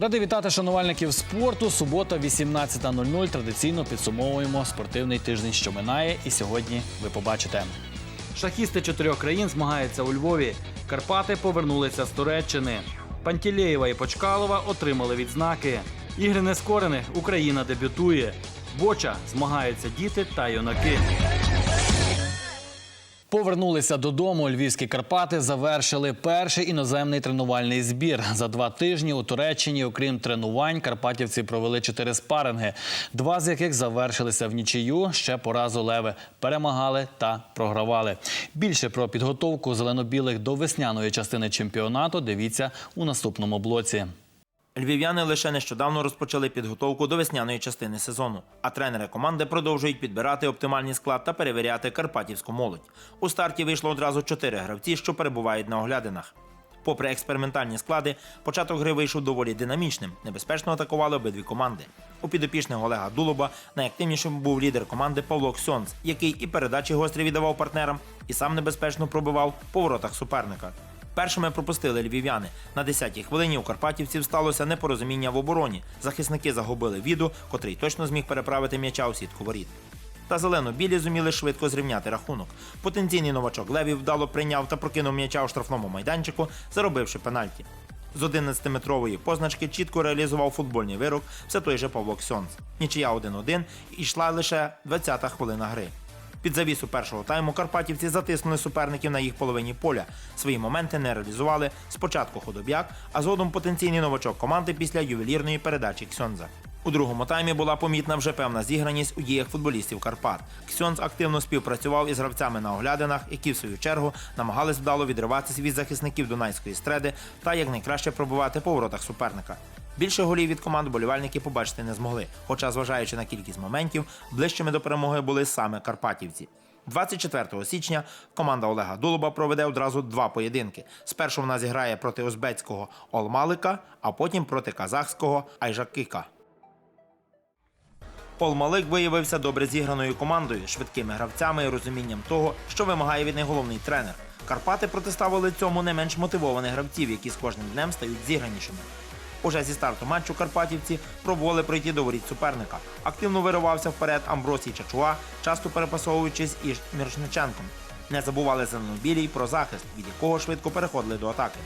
Ради вітати шанувальників спорту. Субота, 18.00. Традиційно підсумовуємо спортивний тиждень, що минає. І сьогодні ви побачите. Шахісти чотирьох країн змагаються у Львові. Карпати повернулися з Туреччини. Пантілєєва і Почкалова отримали відзнаки. Ігри нескорених Україна дебютує. Боча змагаються діти та юнаки. Повернулися додому. Львівські Карпати завершили перший іноземний тренувальний збір. За два тижні у Туреччині, окрім тренувань, карпатівці провели чотири спаринги, два з яких завершилися в нічию. Ще по разу леви перемагали та програвали. Більше про підготовку зелено-білих до весняної частини чемпіонату дивіться у наступному блоці. Львів'яни лише нещодавно розпочали підготовку до весняної частини сезону, а тренери команди продовжують підбирати оптимальний склад та перевіряти карпатівську молодь. У старті вийшло одразу чотири гравці, що перебувають на оглядинах. Попри експериментальні склади, початок гри вийшов доволі динамічним. Небезпечно атакували обидві команди. У підопічних Олега Дулоба найактивнішим був лідер команди Павло Ксьонц, який і передачі гострі віддавав партнерам, і сам небезпечно пробивав по воротах суперника. Першими пропустили львів'яни. На 10-й хвилині у карпатівців сталося непорозуміння в обороні. Захисники загубили віду, котрий точно зміг переправити м'яча у сітку воріт. Та зелено-білі зуміли швидко зрівняти рахунок. Потенційний новачок Левів вдало прийняв та прокинув м'яча у штрафному майданчику, заробивши пенальті. З 11-метрової позначки чітко реалізував футбольний вирок все той же Павло Ксьонц. Нічия 1-1 і йшла лише 20-та хвилина гри. Під завісу першого тайму карпатівці затиснули суперників на їх половині поля. Свої моменти не реалізували спочатку худобяк, а згодом потенційний новачок команди після ювелірної передачі Ксьонза. У другому таймі була помітна вже певна зіграність у діях футболістів Карпат. Ксьонз активно співпрацював із гравцями на оглядинах, які в свою чергу намагались вдало відриватися від захисників Дунайської стреди та якнайкраще пробувати по воротах суперника. Більше голів від команд болівальники побачити не змогли, хоча, зважаючи на кількість моментів, ближчими до перемоги були саме карпатівці. 24 січня команда Олега Дулуба проведе одразу два поєдинки. Спершу вона зіграє проти узбецького Олмалика, а потім проти казахського Айжакика. Олмалик виявився добре зіграною командою, швидкими гравцями і розумінням того, що вимагає від них головний тренер. Карпати протиставили цьому не менш мотивованих гравців, які з кожним днем стають зігранішими. Уже зі старту матчу карпатівці пробували пройти до воріт суперника. Активно виривався вперед Амбросій Чачуа, часто перепасовуючись із Мірошниченком. Не забували зеленобілі й про захист, від якого швидко переходили до атаки.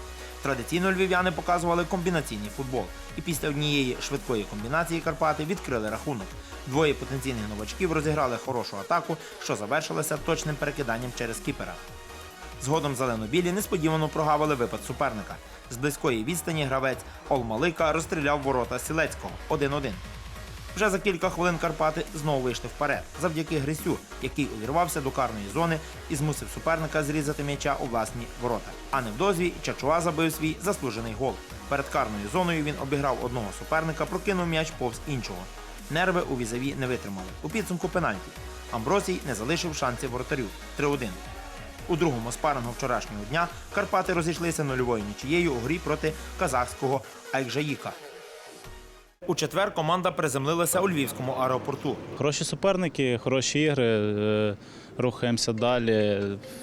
Традиційно львів'яни показували комбінаційний футбол, і після однієї швидкої комбінації Карпати відкрили рахунок. Двоє потенційних новачків розіграли хорошу атаку, що завершилася точним перекиданням через кіпера. Згодом зелено-білі несподівано прогавили випад суперника. З близької відстані гравець Олмалика розстріляв ворота Сілецького 1-1. Вже за кілька хвилин Карпати знову вийшли вперед, завдяки Грисю, який увірвався до карної зони і змусив суперника зрізати м'яча у власні ворота. А невдовзі Чачуа забив свій заслужений гол. Перед карною зоною він обіграв одного суперника, прокинув м'яч повз іншого. Нерви у візаві не витримали. У підсумку пенальті. Амбросій не залишив шансів воротарю 3-1. У другому спарингу вчорашнього дня Карпати розійшлися нульовою нічією у грі проти казахського Айкжаїка. У четвер команда приземлилася у львівському аеропорту. Хороші суперники, хороші ігри. Рухаємося далі.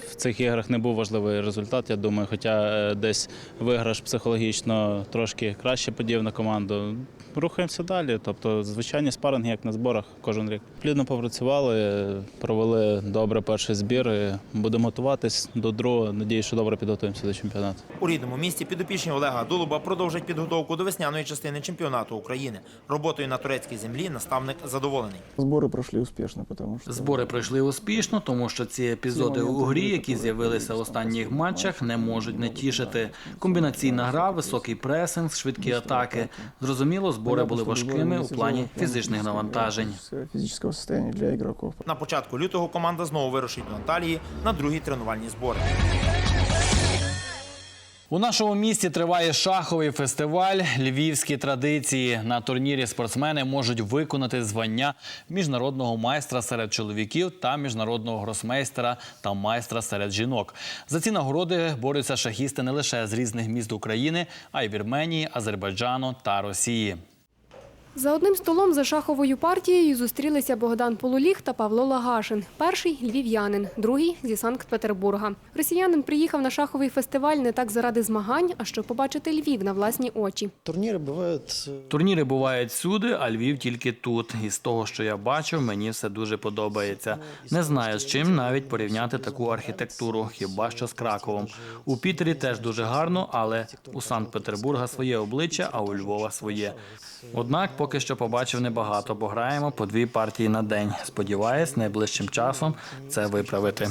В цих іграх не був важливий результат, я думаю, хоча е, десь виграш психологічно трошки краще подів на команду. Рухаємося далі. Тобто, звичайні спаринги, як на зборах кожен рік. Плідно попрацювали, провели добре перший збір. і Будемо готуватись до другого. Надію, що добре підготуємося до чемпіонату. У рідному місті підопічні Олега Дулуба продовжать підготовку до весняної частини чемпіонату України. Роботою на турецькій землі наставник задоволений. Сборы прошли успешно, потому что... Збори пройшли успішно, тому що ці епізоди у грі, які з'явилися в останніх матчах, не можуть не тішити. Комбінаційна гра, високий пресинг, швидкі атаки. Зрозуміло, збори були важкими у плані фізичних навантажень. Фізичного стані для ігроків. На початку лютого команда знову вирушить до Анталії на другі тренувальні збори. У нашому місті триває шаховий фестиваль Львівські традиції. На турнірі спортсмени можуть виконати звання міжнародного майстра серед чоловіків та міжнародного гросмейстера та майстра серед жінок. За ці нагороди борються шахісти не лише з різних міст України, а й Вірменії, Азербайджану та Росії. За одним столом за шаховою партією зустрілися Богдан Полуліг та Павло Лагашин. Перший – львів'янин, другий – зі Санкт-Петербурга. Росіянин приїхав на шаховий фестиваль не так заради змагань, а щоб побачити Львів на власні очі. Турниры бывают э, Турніри бувають всюди, а Львів тільки тут. І з того, що я бачив, мені все дуже подобається. Не знаю, з чим навіть порівняти таку архітектуру, хіба що з Краковом. У Пітері теж дуже гарно, але у Санкт-Петербурга своє обличчя, а у Львова своє. Однак поки що побачив небагато, бо граємо по дві партії на день. Сподіваюсь, найближчим часом це виправити.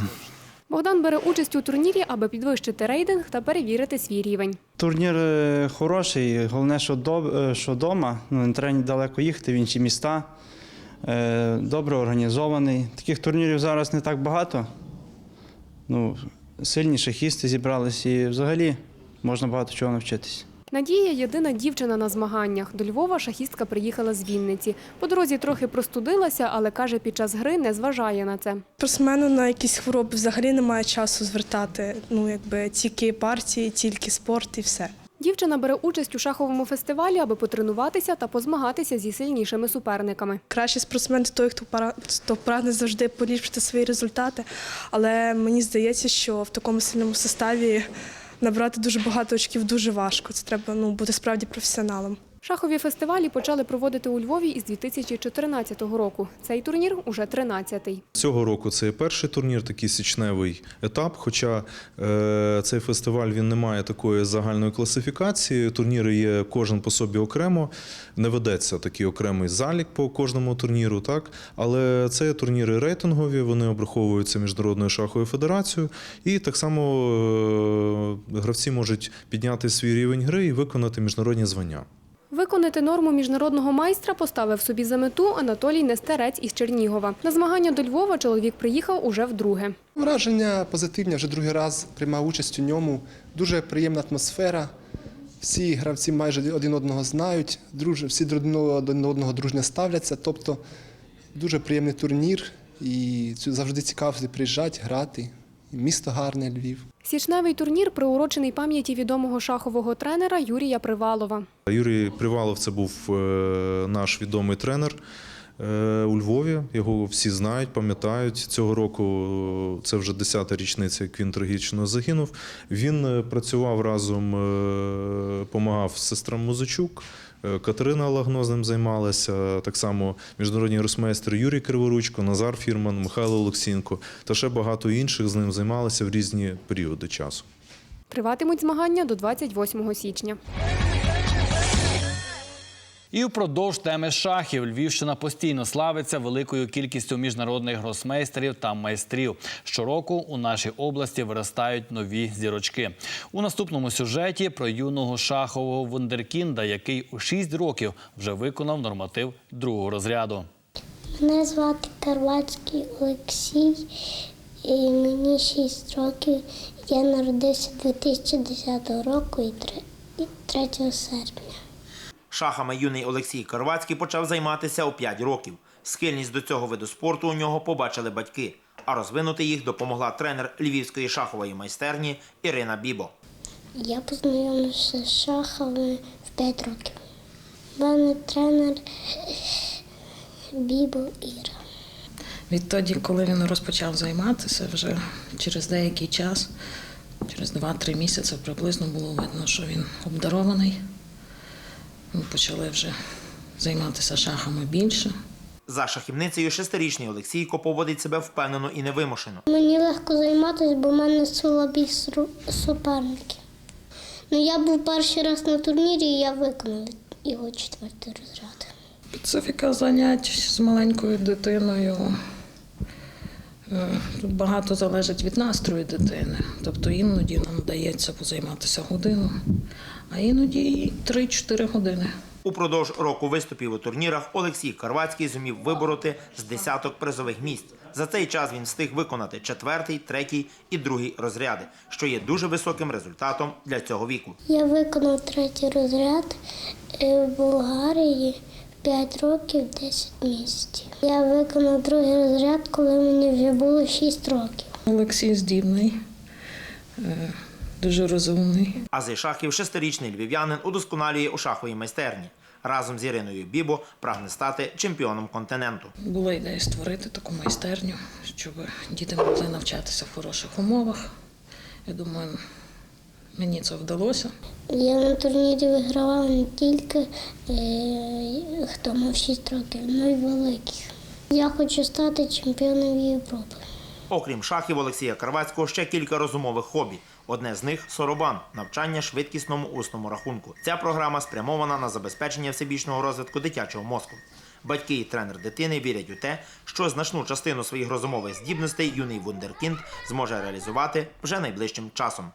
Богдан бере участь у турнірі, аби підвищити рейтинг та перевірити свій рівень. Турнір е, хороший, головне, що до- е, що вдома, ну, не треба далеко їхати в інші міста. Е, Добре організований. Таких турнірів зараз не так багато. Ну, сильні шахісти зібрались і взагалі можна багато чого навчитись. Надія – єдина дівчина на змаганнях. До Львова шахістка приїхала з Вінниці. По дорозі трохи простудилася, але каже, під час гри не зважає на це. Спортсмену на якісь хвороби взагалі немає часу звертати. Ну, якби тільки партії, тільки спорт і все. Дівчина бере участь у шаховому фестивалі, аби потренуватися та позмагатися зі сильнішими суперниками. Кращий спортсмен той, хто прагне завжди поліпшити свої результати. Але мені здається, що в такому сильному составі набрати дуже багато очків дуже важко. Це треба ну, бути справді професіоналом. Шахові фестивалі почали проводити у Львові із 2014 року. Цей турнір уже 13-й. Цього року це перший турнір, такий січневий етап. Хоча е, цей фестиваль він не має такої загальної класифікації. Турніри є кожен по собі окремо. Не ведеться такий окремий залік по кожному турніру, так але це турніри рейтингові, вони обраховуються міжнародною шаховою федерацією, і так само е, гравці можуть підняти свій рівень гри і виконати міжнародні звання. Виконати норму міжнародного майстра поставив собі за мету Анатолій Нестерець із Чернігова. На змагання до Львова чоловік приїхав уже вдруге. Враження позитивні, вже другий раз приймав участь у ньому. Дуже приємна атмосфера. Всі гравці майже один одного знають, друж, всі один одного дружньо ставляться. Тобто дуже приємний турнір і завжди цікаво приїжджати, грати. Місто гарне, Львів. Січневий турнір приурочений пам'яті відомого шахового тренера Юрія Привалова. Юрій Привалов це був е, наш відомий тренер е, у Львові. Його всі знають, пам'ятають. Цього року е, це вже 10-та річниця, як він трагічно загинув. Він працював разом, е, помагав сестрам Музичук. Е, Катерина Лагно з ним займалася, так само міжнародні гросмейстери Юрій Криворучко, Назар Фірман, Михайло Олексінко та ще багато інших з ним займалися в різні періоди часу. Триватимуть змагання до 28 січня. І впродовж теми шахів Львівщина постійно славиться великою кількістю міжнародних гросмейстерів та майстрів. Щороку у нашій області виростають нові зірочки. У наступному сюжеті про юного шахового вундеркінда, який у 6 років вже виконав норматив другого розряду. Мене звати Карвацький Олексій, і мені 6 років. Я народився 2010 року і три- і 3 серпня. Шахами юний Олексій Карвацький почав займатися у 5 років. Схильність до цього виду спорту у нього побачили батьки, а розвинути їх допомогла тренер львівської шахової майстерні Ірина Бібо. Я познайомився з шахами в 5 років. У мене тренер Бібо Іра. Відтоді, коли він розпочав займатися, вже через деякий час, через 2-3 місяці приблизно було видно, що він обдарований. Ми почали вже займатися шахами більше. За шахівницею шестирічний Олексійко поводить себе впевнено і невимушено. Мені легко займатися, бо в мене слабі суперники. Ну, я був перший раз на турнірі і я виконав його четвертий розряд. Специфіка занять з маленькою дитиною. е, Тут багато залежить від настрою дитини. Тобто іноді нам вдається позайматися годину, а іноді і 3-4 години. Упродовж року виступів у турнірах Олексій Карвацький зумів вибороти з десяток призових місць. За цей час він встиг виконати четвертий, третій і другий розряди, що є дуже високим результатом для цього віку. Я виконав третій розряд е, в Болгарії 5 років 10 місяців. Я виконав другий розряд, коли мені вже було 6 років. Олексій здібний, е, дуже розумний. Ази шахів шестирічний львів'янин удосконалює у шаховій майстерні. разом з Іриною Бібо прагне стати чемпіоном континенту. Була ідея створити таку майстерню, щоб діти могли навчатися в хороших умовах. Я думаю, мені це вдалося. Я на турнірі вигравала не тільки е, хто мав 6 років, але й великих. Я хочу стати чемпіоном Європи. Окрім шахів Олексія Карвацького, ще кілька розумових хобі. Одне з них Соробан навчання швидкісному усному рахунку. Ця програма спрямована на забезпечення всебічного розвитку дитячого мозку. Батьки і тренер дитини вірять у те, що значну частину своїх розумових здібностей юний вундеркінд зможе реалізувати вже найближчим часом.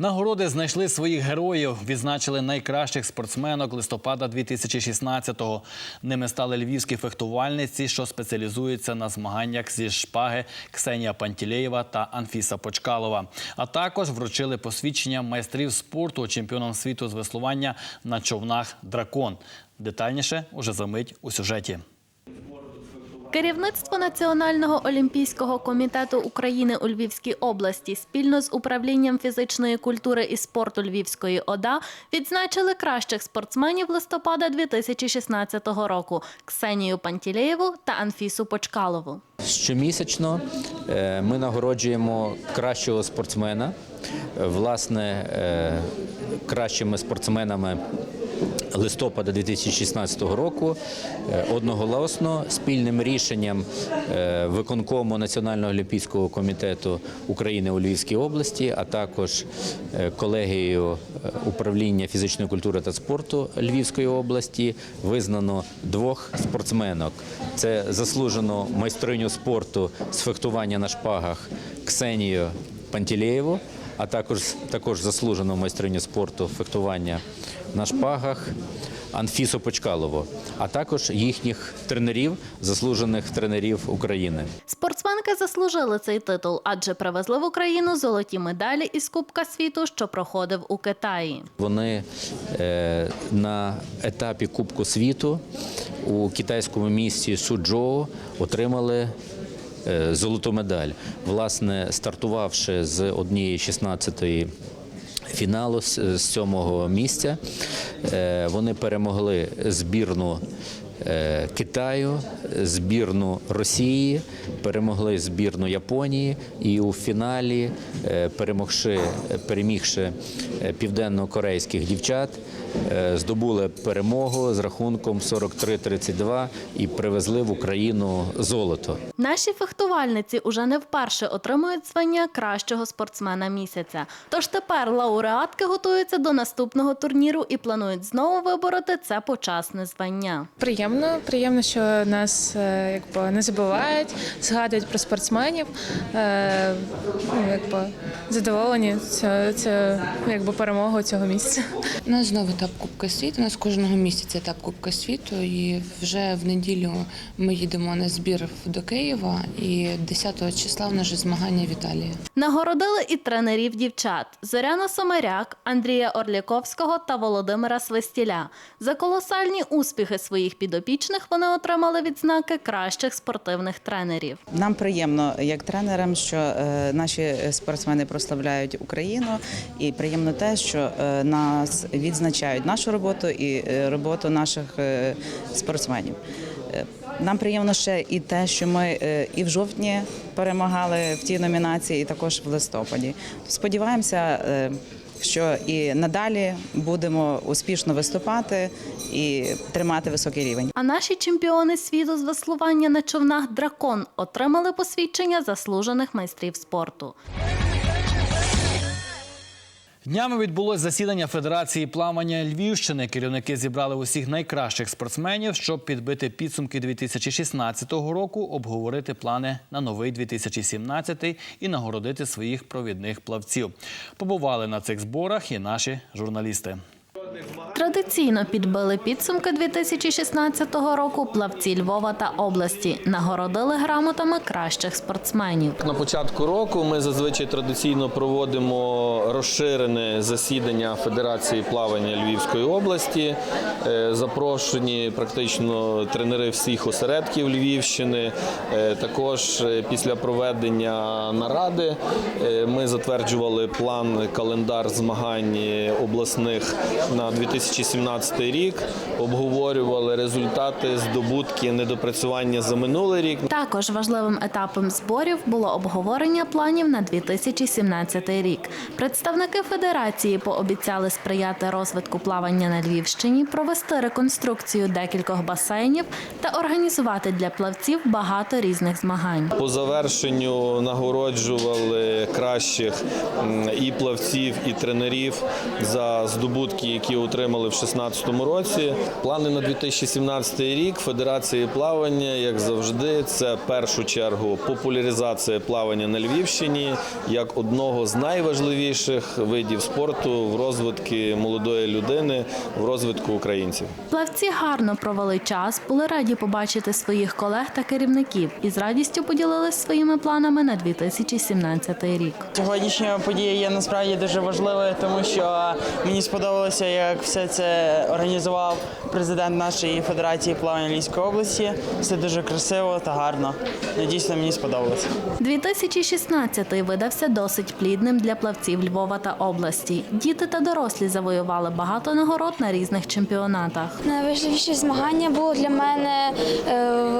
Нагороди знайшли своїх героїв, відзначили найкращих спортсменок листопада 2016-го. Ними стали львівські фехтувальниці, що спеціалізуються на змаганнях зі шпаги Ксенія Пантілеєва та Анфіса Почкалова. А також вручили посвідчення майстрів спорту чемпіонам світу з веслування на човнах Дракон. Детальніше уже за мить у сюжеті. Керівництво Національного олімпійського комітету України у Львівській області спільно з управлінням фізичної культури і спорту Львівської ОДА відзначили кращих спортсменів листопада 2016 року Ксенію Пантілеєву та Анфісу Почкалову. Щомісячно е, ми нагороджуємо кращого спортсмена. Власне, е, кращими спортсменами листопада 2016 року е, одноголосно спільним рішенням е, виконкому Національного олімпійського комітету України у Львівській області, а також е, колегією управління фізичної культури та спорту Львівської області визнано двох спортсменок. Це заслужену майстриню спорту з фехтування на шпагах Ксенію Пантілеєву, а також також заслужену майстриню спорту фехтування на шпагах Анфісу Почкалову, а також їхніх тренерів, заслужених тренерів України. Спортсменки заслужили цей титул, адже привезли в Україну золоті медалі із Кубка світу, що проходив у Китаї. Вони е, на етапі Кубку світу у китайському місті Суджоу отримали золоту медаль. Власне, стартувавши з однієї 16-ї фіналу з з сьомого місця, е, вони перемогли збірну. е, Китаю, збірну Росії, перемогли збірну Японії і у фіналі, е, перемогши, перемігши е, південно-корейських дівчат, е, здобули перемогу з рахунком 43-32 і привезли в Україну золото. Наші фехтувальниці уже не вперше отримують звання кращого спортсмена місяця. Тож тепер лауреатки готуються до наступного турніру і планують знову вибороти це почасне звання. Приємно, приємно, що нас е, якби не забувають, згадують про спортсменів. Е, ну, якби задоволені це, це якби перемогою цього місяця. Нас знову етап Кубка світу. У нас кожного місяця етап Кубка світу. І вже в неділю ми їдемо на збір до Києва. І 10 числа в нас вже змагання в Італії. Нагородили і тренерів дівчат Зоряна Самаряк, Андрія Орліковського та Володимира Свистіля. За колосальні успіхи своїх підопічних вони отримали відзнаки кращих спортивних тренерів. Нам приємно як тренерам, що е, наші спортсмени прославляють Україну, і приємно те, що е, нас відзначають нашу роботу і е, роботу наших е, спортсменів. Е, Нам приємно ще і те, що ми і в жовтні перемагали в тій номінації, і також в листопаді. Сподіваємося, що і надалі будемо успішно виступати і тримати високий рівень. А наші чемпіони світу з веслування на човнах Дракон отримали посвідчення заслужених майстрів спорту. Днями відбулось засідання Федерації плавання Львівщини. Керівники зібрали усіх найкращих спортсменів, щоб підбити підсумки 2016 року, обговорити плани на новий 2017 і нагородити своїх провідних плавців. Побували на цих зборах і наші журналісти. Традиційно підбили підсумки 2016 року плавці Львова та області, нагородили грамотами кращих спортсменів. На початку року ми зазвичай традиційно проводимо розширене засідання Федерації плавання Львівської області. Е, Запрошені практично тренери всіх осередків Львівщини. Е, Також е, після проведення наради ми затверджували план календар змагань обласних на 2017 рік. Обговорювали результати, здобутки, недопрацювання за минулий рік. Також важливим етапом зборів було обговорення планів на 2017 рік. Представники федерації пообіцяли сприяти розвитку плавання на Львівщині, провести реконструкцію декількох басейнів та організувати для плавців багато різних змагань. По завершенню нагороджували кращих і плавців, і тренерів за здобутки, які отримали в 2016 році. Плани на 2017 рік Федерації плавання, як завжди, це в першу чергу популяризація плавання на Львівщині як одного з найважливіших видів спорту в розвитку молодої людини, в розвитку українців. Плавці гарно провели час, були раді побачити своїх колег та керівників і з радістю поділилися своїми планами на 2017 рік. Сьогоднішня подія є насправді дуже важливою, тому що мені сподобалося, як все це організував президент нашої федерації плавання Львівської області. Все дуже красиво та гарно. Дійсно, мені сподобалося. 2016 видався досить плідним для плавців Львова та області. Діти та дорослі завоювали багато нагород на різних чемпіонатах. Найважливіше змагання було для мене е, в,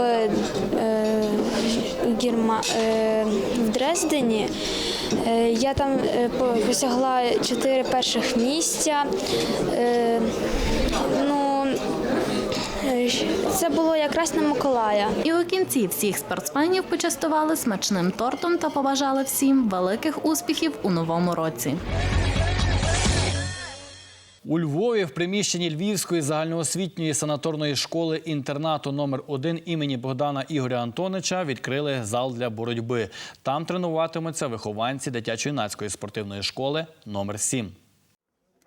е, Герма... е, в Дрездені. Е, Я там е, посягла чотири перших місця. Е, Ну, це було якраз на Миколая. І у кінці всіх спортсменів почастували смачним тортом та побажали всім великих успіхів у новому році. У Львові в приміщенні Львівської загальноосвітньої санаторної школи інтернату номер 1 імені Богдана Ігоря Антонича відкрили зал для боротьби. Там тренуватимуться вихованці дитячо-юнацької спортивної школи номер 7.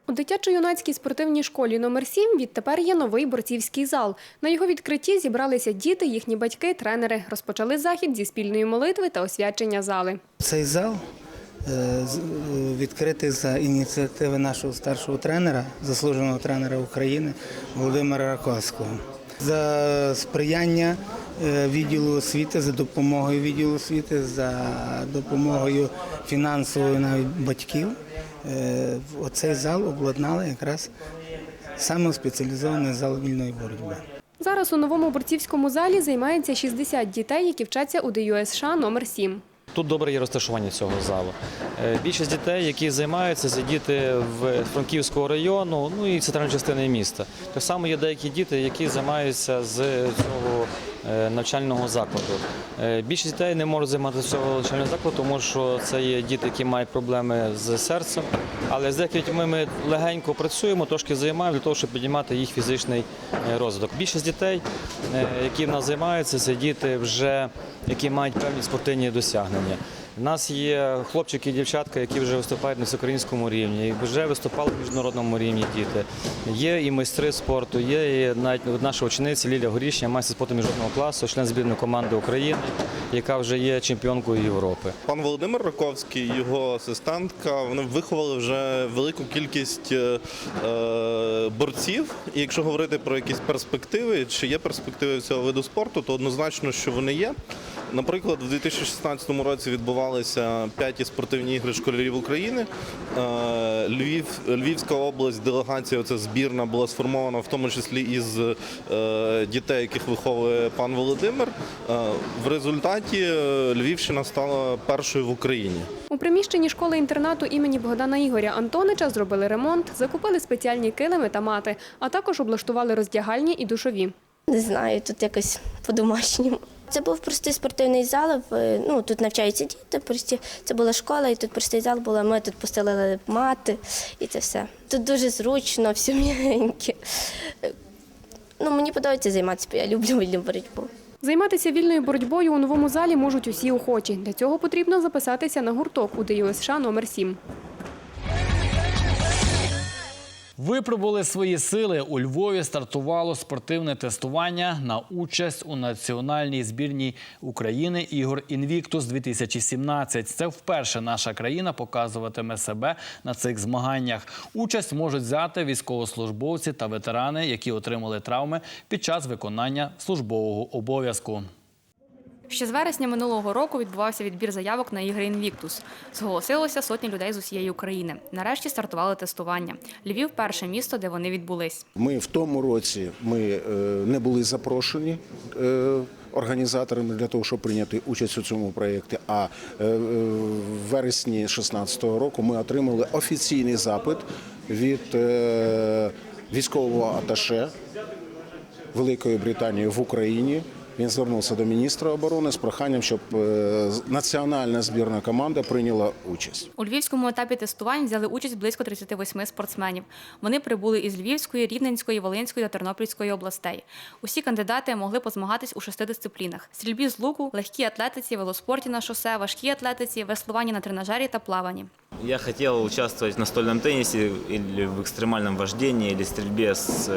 У дитячо-юнацькій спортивній школі номер 7 відтепер є новий борцівський зал. На його відкритті зібралися діти, їхні батьки, тренери. Розпочали захід зі спільної молитви та освячення зали. Цей зал відкритий за ініціативи нашого старшого тренера, заслуженого тренера України Володимира Раковського. За сприяння е, відділу освіти, за допомогою відділу освіти, за допомогою фінансової навіть батьків. е, Оцей зал обладнали якраз саме спеціалізований зал вільної боротьби. Зараз у новому борцівському залі займається 60 дітей, які вчаться у ДЮСШ номер 7. Тут добре є розташування цього залу. Е, Більшість дітей, які займаються, це діти в Франківського району, ну і центральної частини міста. Так само є деякі діти, які займаються з цього навчального закладу. Е, Більшість дітей не можуть займатися цього навчального закладу, тому що це є діти, які мають проблеми з серцем. Але з деякими ми легенько працюємо, трошки займаємо для того, щоб піднімати їх фізичний е, розвиток. Більшість дітей, е, які в нас займаються, це діти вже які мають певні спортивні досягнення. У нас є хлопчики і дівчатка, які вже виступають на всеукраїнському рівні, і вже виступали на міжнародному рівні діти. Є і майстри спорту, є і навіть наша учениця Лілія Горішня, майстер спорту міжнародного класу, член збірної команди України, яка вже є чемпіонкою Європи. Пан Володимир Раковський, його асистентка, вони виховали вже велику кількість е, е, борців. І якщо говорити про якісь перспективи, чи є перспективи цього виду спорту, то однозначно, що вони є. Наприклад, в 2016 році відбувалися п'яті спортивні ігри школярів України. Е, Львів, Львівська область, делегація, це збірна була сформована в тому числі із е, дітей, яких виховує пан Володимир. Е, В результаті Львівщина стала першою в Україні. У приміщенні школи-інтернату імені Богдана Ігоря Антонича зробили ремонт, закупили спеціальні килими та мати, а також облаштували роздягальні і душові. Не знаю, тут якось по-домашньому. Це був простий спортивний зал. Ну, тут навчаються діти, прості. Це була школа, і тут простий зал була. Ми тут постелили мати і це все. Тут дуже зручно, все м'ягеньке. Ну, мені подобається займатися, я люблю вільну боротьбу. Займатися вільною боротьбою у новому залі можуть усі охочі. Для цього потрібно записатися на гурток у ДЮСШ номер 7. Випробували свої сили. У Львові стартувало спортивне тестування на участь у національній збірній України ігор Інвіктус 2017. Це вперше наша країна показуватиме себе на цих змаганнях. Участь можуть взяти військовослужбовці та ветерани, які отримали травми під час виконання службового обов'язку. Ще з вересня минулого року відбувався відбір заявок на ігри Інвіктус. Зголосилося сотні людей з усієї України. Нарешті стартували тестування. Львів перше місто, де вони відбулись. Ми в тому році ми е, не були запрошені е, організаторами для того, щоб прийняти участь у цьому проєкті. А е, в вересні 2016 року ми отримали офіційний запит від військового аташе Великої Британії в Україні. Він звернувся до міністра оборони з проханням, щоб е, національна збірна команда прийняла участь. У львівському етапі тестувань взяли участь близько 38 спортсменів. Вони прибули із Львівської, Рівненської, Волинської та Тернопільської областей. Усі кандидати могли позмагатись у шести дисциплінах: стрільбі з луку, легкій атлетиці, велоспорті на шосе, важкій атлетиці, веслуванні на тренажері та плаванні. Я хотел участвовать в настольном или в экстремальном вождении или стрельбе с...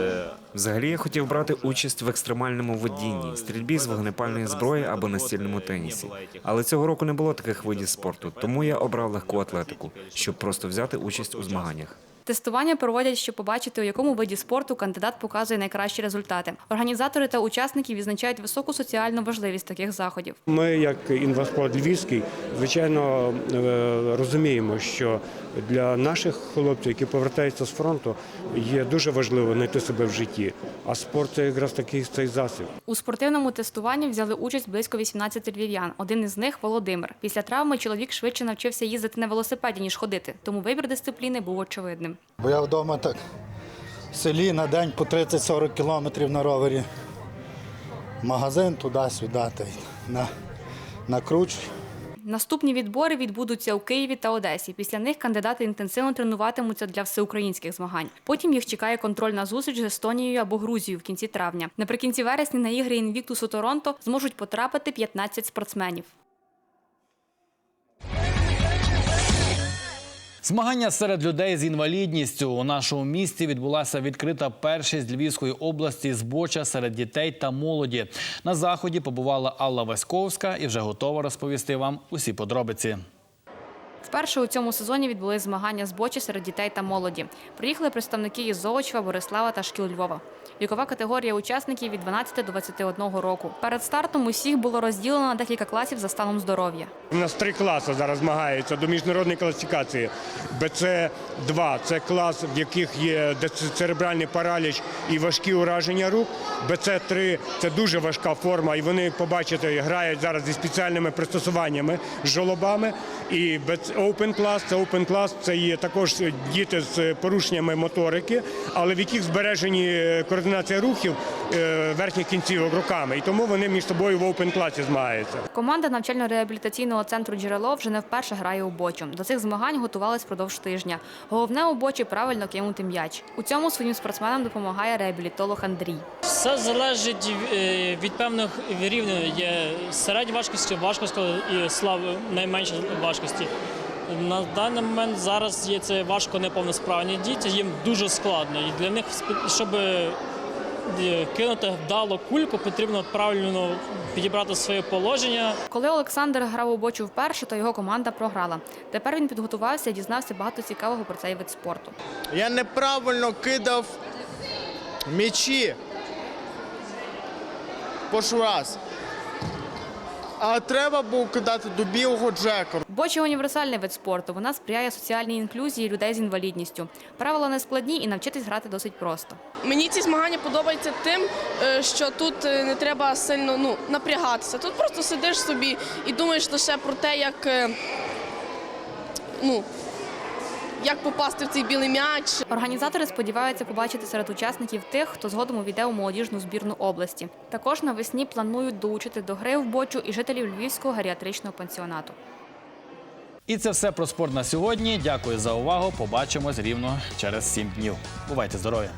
Взагалі я хотів брати участь в екстремальному водінні, стрільбі з вогнепальної зброї або настільному тенісі. Але цього року не було таких видів спорту, тому я обрав легку атлетику, щоб просто взяти участь у змаганнях. Тестування проводять, щоб побачити, у якому виді спорту кандидат показує найкращі результати. Організатори та учасники відзначають високу соціальну важливість таких заходів. Ми, як інваспорт Львівський, звичайно е, розуміємо, що для наших хлопців, які повертаються з фронту, є дуже важливо знайти себе в житті. А спорт це якраз такий цей засіб. У спортивному тестуванні взяли участь близько 18 львів'ян. Один із них Володимир. Після травми чоловік швидше навчився їздити на велосипеді ніж ходити, тому вибір дисципліни був очевидним. Бо я вдома так в селі на день по 30-40 кілометрів на ровері. Магазин туди-сюди, й на, накручу. Наступні відбори відбудуться у Києві та Одесі. Після них кандидати інтенсивно тренуватимуться для всеукраїнських змагань. Потім їх чекає контрольна зустріч з Естонією або Грузією в кінці травня. Наприкінці вересня на ігри Інвіктус у Торонто зможуть потрапити 15 спортсменів. Змагання серед людей з інвалідністю у нашому місті відбулася відкрита першість Львівської області збоча серед дітей та молоді. На заході побувала Алла Васьковська і вже готова розповісти вам усі подробиці. Вперше у цьому сезоні відбулись змагання з бочі серед дітей та молоді. Приїхали представники із Золочева, Борислава та шкіл Львова. Вікова категорія учасників від 12 до 21 року. Перед стартом усіх було розділено на декілька класів за станом здоров'я. У нас три класи зараз змагаються до міжнародної класифікації. БЦ-2 – це клас, в яких є церебральний параліч і важкі ураження рук. БЦ-3 – це дуже важка форма, і вони, побачите, грають зараз зі спеціальними пристосуваннями, з жолобами. І Open клас – це Open клас, це є також діти з порушеннями моторики, але в яких збережені координація рухів е, верхніх кінцівок руками. І тому вони між собою в Open класі змагаються. Команда навчально-реабілітаційного центру джерело вже не вперше грає у бочу. До цих змагань готувались впродовж тижня. Головне у бочі правильно кинути м'яч. У цьому своїм спортсменам допомагає реабілітолог Андрій. Все залежить е, від певних рівнів. Є середня важкості, важкості і слаб найменші важкості. На даний момент зараз є це важко неповносправні діти, їм дуже складно. І для них, щоб е, кинути вдало кульку, потрібно правильно підібрати своє положення. Коли Олександр грав у бочу вперше, то його команда програла. Тепер він підготувався і дізнався багато цікавого про цей вид спорту. Я неправильно кидав м'ячі. Пошу раз. А треба було кидати до білого джека. Боча універсальний вид спорту. Вона сприяє соціальній інклюзії людей з інвалідністю. Правила не складні і навчитись грати досить просто. Мені ці змагання подобаються тим, е, що тут е, не треба сильно ну, напрягатися. Тут просто сидиш собі і думаєш лише про те, як, е, ну, як попасти в цей білий м'яч. Організатори сподіваються побачити серед учасників тих, хто згодом увійде у молодіжну збірну області. Також навесні планують долучити до гри в бочу і жителів Львівського геріатричного пансіонату. І це все про спорт на сьогодні. Дякую за увагу. Побачимось рівно через сім днів. Бувайте здорові!